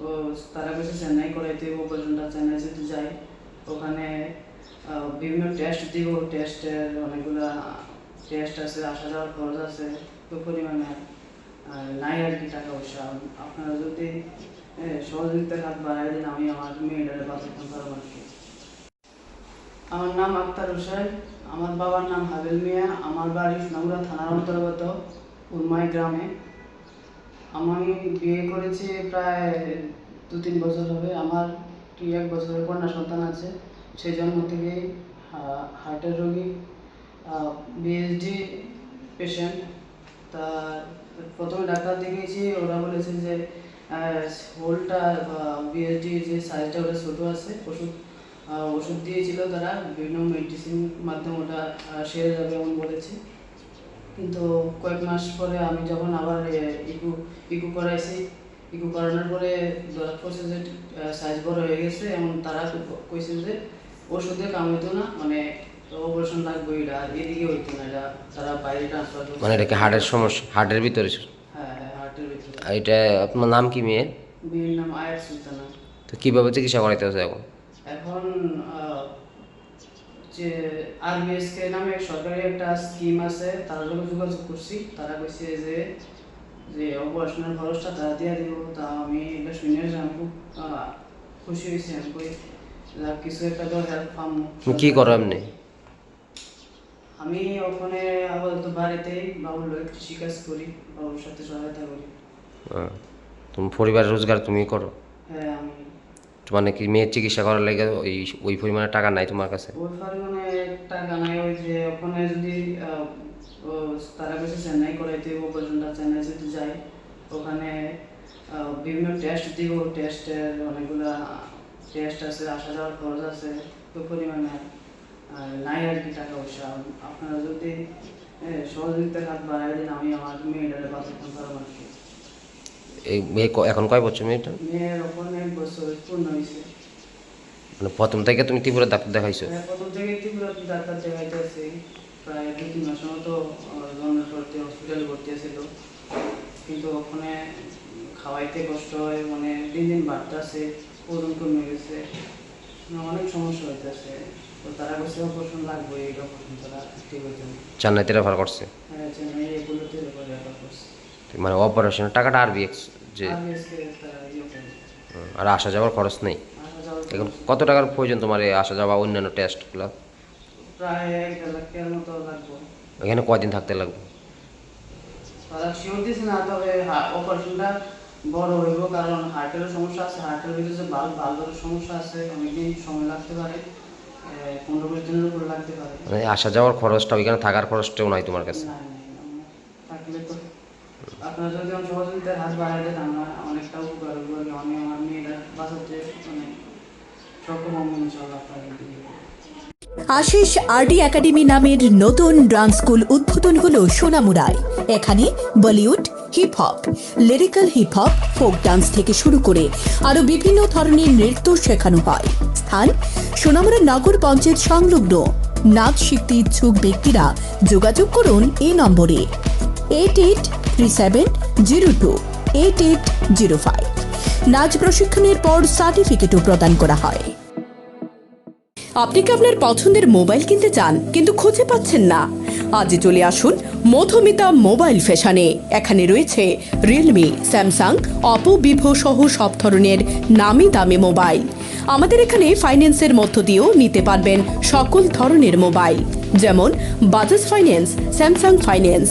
ও তারা কাছে চেন্নাই করাইতে অপারেশনটা চেন্নাই যেতে যাই ওখানে বিভিন্ন টেস্ট দিব টেস্টের অনেকগুলো টেস্ট আছে আসা যাওয়ার খরচ আছে তো পরিমাণে নাই আর কি টাকা পয়সা। আপনারা যদি এ, সহযোগিতার হাত বাড়াই দিন আমি আমার মেয়েটারে বাঁচাতে পারব আর কি আমার নাম আক্তার হোসেন আমার বাবার নাম হাবিল মিয়া আমার বাড়ি সোনামুড়া থানার অন্তর্গত উন্মাই গ্রামে। আমি বিয়ে করেছি প্রায় দু তিন বছর হবে। আমার দুই এক বছরের কন্যা সন্তান আছে। সেই জন্ম থেকেই হার্টের রোগী বিএসডি পেশেন্ট তা, প্রথমে ডাক্তার দেখিয়েছি, ওরা বলেছে যে হোলটা বিএসডি যে সাইজটা ওটা ছোটো আছে, ওষুধ ওষুধ দিয়েছিল তারা। বিভিন্ন মেডিসিন মাধ্যমে ওটা সেরে যাবে এমন বলেছে। কিন্তু কয়েক মাস পরে আমি যখন আবার ইকু ইকু করাইছি ইকু করানোর পরে ধরা পড়ছে যে সাইজ বড় হয়ে গেছে এবং তারা কইছে যে ওষুধে কাম হইতো না মানে অপারেশন লাগবে এটা এদিকে হইতো না এটা তারা বাইরে ট্রান্সফার মানে এটা কি হার্টের সমস্যা হার্টের ভিতরে? হ্যাঁ হ্যাঁ হার্টের ভিতরে। এটা আপনার নাম কি মেয়ের? বিয়ের নাম আয়াত সুলতানা। তো কীভাবে চিকিৎসা করাইতে হচ্ছে এখন এখন যে আর আরবিএসকে নামে সরকারি একটা স্কিম আছে তার লগে যোগাযোগ করছি। তারা কইছে যে যে অপারেশনের খরচটা তারা দিয়ে দিব তা আমি এটা শুনে আমি খুব খুশি হয়েছি আমি কই কিছু একটা তো হেল্প পাম। কি করো এমনি? আমি ওখানে আপাতত বাড়িতেই বাবুর লোক কৃষিকাজ করি বাবুর সাথে সহায়তা করি। তুমি পরিবারের রোজগার তুমি করো। হ্যাঁ আমি মানে কি মেয়ের চিকিৎসা করার লাগে ওই ওই পরিমাণে টাকা নাই তোমার কাছে? ওই পরিমাণে টাকা নাই ওই যে ওখানে যদি তারা কাছে চেন্নাই করাইতে অপারেশনটা চেন্নাই যেতে যাই ওখানে বিভিন্ন টেস্ট দিব। টেস্টের অনেকগুলা টেস্ট আছে আসা যাওয়ার খরচ আছে তো পরিমাণে নাই আর কি টাকা পয়সা। আপনারা যদি এ, সহযোগিতার হাত বাড়াই দিন আমি আমার মেয়েটারে বাঁচাতে পারব আর ক- এখন কয় বছর মেয়েটা? মানে প্রথম থেকে তুমি ত্রিপুরা ডাক্তার দেখাইছো? হ্যাঁ, প্রথম থেকে ত্রিপুরা ডাক্তার দেখাইতেছি প্রায় দুই তিন মাসের মতো জন্মের হসপিটালে ভর্তি কিন্তু ওখানে খাওয়াইতে কষ্ট হয় মানে দিন দিন বাড়তেছে ওজন কমে গেছে। মানে অনেক সমস্যা হইতেছে তো তারা কাছে অপারেশন লাগবে এই অপারেশন তারা ঠিক হইতে চেন্নাইতে রেফার করছে হ্যাঁ চেন্নাই এগুলোতে রেফার রেফার করছে তো মানে অপারেশনের টাকাটা আর বিএক্স যে আর ইয়ে আর আসা যাওয়ার খরচ নেই। এখন কত টাকার প্রয়োজন তোমার এই আসা যাওয়া অন্যান্য টেস্টগুলো এখানে কয়দিন থাকতে লাগবে? তারা শিওর দিছে না তবে অপারেশনটা বড় হইব কারণ হার্টেরও সমস্যা আছে হার্টের ভিতরে যে বাল্ব সমস্যা আছে অনেকদিন সময় লাগতে পারে পনেরো বিশ দিনের উপর লাগতে পারে। মানে আসা যাওয়ার খরচটা ওইখানে থাকার খরচটাও নাই তোমার কাছে? থাকলে তো মানে আশিস আরডি একাডেমি নামের নতুন ডান্স স্কুল উদ্বোধন হলো সোনামুড়ায়। এখানে Bollywood hip hop lyrical hip hop folk dance থেকে শুরু করে আরও বিভিন্ন ধরনের নৃত্য শেখানো হয়। স্থান সোনামুড়া নগর পঞ্চায়েত সংলগ্ন নাচ শিখতে ইচ্ছুক ব্যক্তিরা যোগাযোগ করুন এই নম্বরে। Eight eight three seven zero two eight eight zero five নাচ প্রশিক্ষণের পর সার্টিফিকেটও প্রদান করা হয়। আপনি কি আপনার পছন্দের মোবাইল কিনতে চান, কিন্তু খুঁজে পাচ্ছেন না? আজই চলে আসুন মধুমিতা মোবাইল ফ্যাশনে। এখানে রয়েছে রিয়েলমি স্যামসাং অপো ভিভো সহ সব ধরনের নামি দামি মোবাইল। আমাদের এখানে ফাইন্যান্সের মধ্য দিয়েও নিতে পারবেন সকল ধরনের মোবাইল। যেমন বাজাজ ফাইন্যান্স স্যামসাং ফাইন্যান্স